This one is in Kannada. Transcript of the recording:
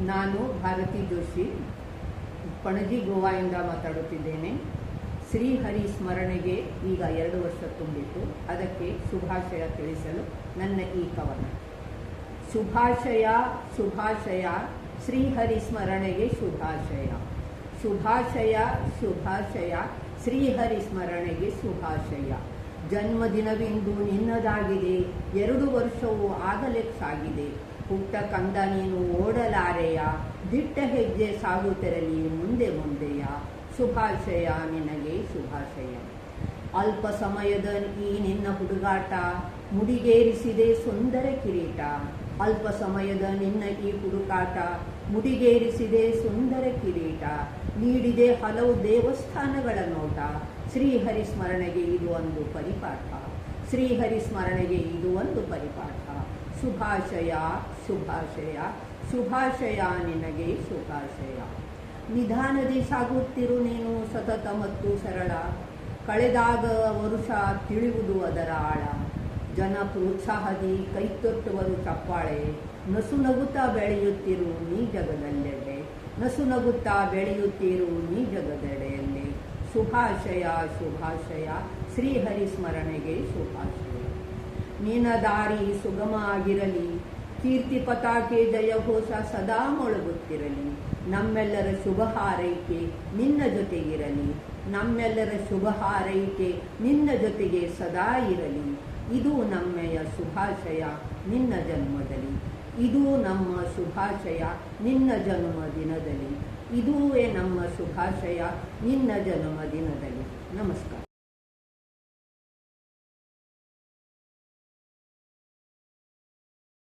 ನಾನು ಭಾರತಿ ಜೋಶಿ, ಪಣಜಿ ಗೋವಾಯಿಂದ ಮಾತಾಡುತ್ತಿದ್ದೇನೆ. ಶ್ರೀಹರಿ ಸ್ಮರಣೆಗೆ ಈಗ ಎರಡು ವರ್ಷ ತುಂಬಿತು ಅದಕ್ಕೆ ಶುಭಾಶಯ ತಿಳಿಸಲು ನನ್ನ ಈ ಕವನ. ಶುಭಾಶಯ ಶುಭಾಶಯ, ಶ್ರೀಹರಿ ಸ್ಮರಣೆಗೆ ಶುಭಾಶಯ. ಶುಭಾಶಯ ಶುಭಾಶಯ, ಶ್ರೀಹರಿ ಸ್ಮರಣೆಗೆ ಶುಭಾಶಯ. ಜನ್ಮದಿನವೆಂದು ನಿನ್ನದಾಗಿದೆ. ಎರಡು ವರ್ಷವೂ ಆಗಲೇ ಪುಟ್ಟ ಕಂದ ನೀನು ಓಡಲಾರೆಯ ದಿಟ್ಟ ಹೆಜ್ಜೆ ಸಾಗುತ್ತಿರಲಿ ಮುಂದೆ ಮುಂದೆಯ ಶುಭಾಶಯ ನಿನಗೆ ಶುಭಾಶಯ. ಅಲ್ಪ ಸಮಯದ ಈ ನಿನ್ನ ಹುಡುಗಾಟ ಮುಡಿಗೇರಿಸಿದೆ ಸುಂದರ ಕಿರೀಟ. ಅಲ್ಪ ಸಮಯದ ನಿನ್ನ ಈ ಹುಡುಕಾಟ ಮುಡಿಗೇರಿಸಿದೆ ಸುಂದರ ಕಿರೀಟ. ನೀಡಿದೆ ಹಲವು ದೇವಸ್ಥಾನಗಳ ನೋಟ. ಶ್ರೀಹರಿ ಸ್ಮರಣೆಗೆ ಇದು ಒಂದು ಪರಿಪಾಠ. ಶ್ರೀಹರಿ ಸ್ಮರಣೆಗೆ ಇದು ಒಂದು ಪರಿಪಾಠ. ಶುಭಾಶಯ ಶುಭಾಶಯ ಶುಭಾಶಯ ನಿನಗೆ ಶುಭಾಶಯ. ನಿಧಾನದಿ ಸಾಗುತ್ತಿರು ನೀನು ಸತತ ಮತ್ತು ಸರಳ. ಕಳೆದಾಗ ವರುಷ ತಿಳಿಯುವುದು ಅದರ ಆಳ. ಜನ ಪ್ರೋತ್ಸಾಹದಿ ಕೈತೊಟ್ಟುವರು ಚಪ್ಪಾಳೆ. ನಸು ನಗುತ್ತಾ ಬೆಳೆಯುತ್ತಿರು ನೀ ಜಗದಲ್ಲೆಡೆ. ನಸು ನಗುತ್ತಾ ಬೆಳೆಯುತ್ತಿರು ನೀ ಜಗದೆಡೆಯಲ್ಲಿ. ಶುಭಾಶಯ ಶುಭಾಶಯ. ಶ್ರೀಹರಿ ಸ್ಮರಣೆಗೆ ಶುಭಾಶಯ. ನಿನ್ನ ದಾರಿ ಸುಗಮ ಆಗಿರಲಿ ಕೀರ್ತಿ ಪತಾಕೆ ಜಯಘೋಷ ಸದಾ ಮೊಳಗುತ್ತಿರಲಿ. ನಮ್ಮೆಲ್ಲರ ಶುಭ ಹಾರೈಕೆ ನಿನ್ನ ಜೊತೆಗಿರಲಿ. ನಮ್ಮೆಲ್ಲರ ಶುಭ ಹಾರೈಕೆ ನಿನ್ನ ಜೊತೆಗೆ ಸದಾ ಇರಲಿ. ಇದು ನಮ್ಮೆಯ ಶುಭಾಶಯ ನಿನ್ನ ಜನ್ಮದಲ್ಲಿ. ಇದು ನಮ್ಮ ಶುಭಾಶಯ ನಿನ್ನ ಜನ್ಮ ದಿನದಲ್ಲಿ. ಇದುವೇ ನಮ್ಮ ಶುಭಾಶಯ. ನಿನ್ನ ಜನ್ಮದಿನದಲ್ಲಿ ನಮಸ್ಕಾರ.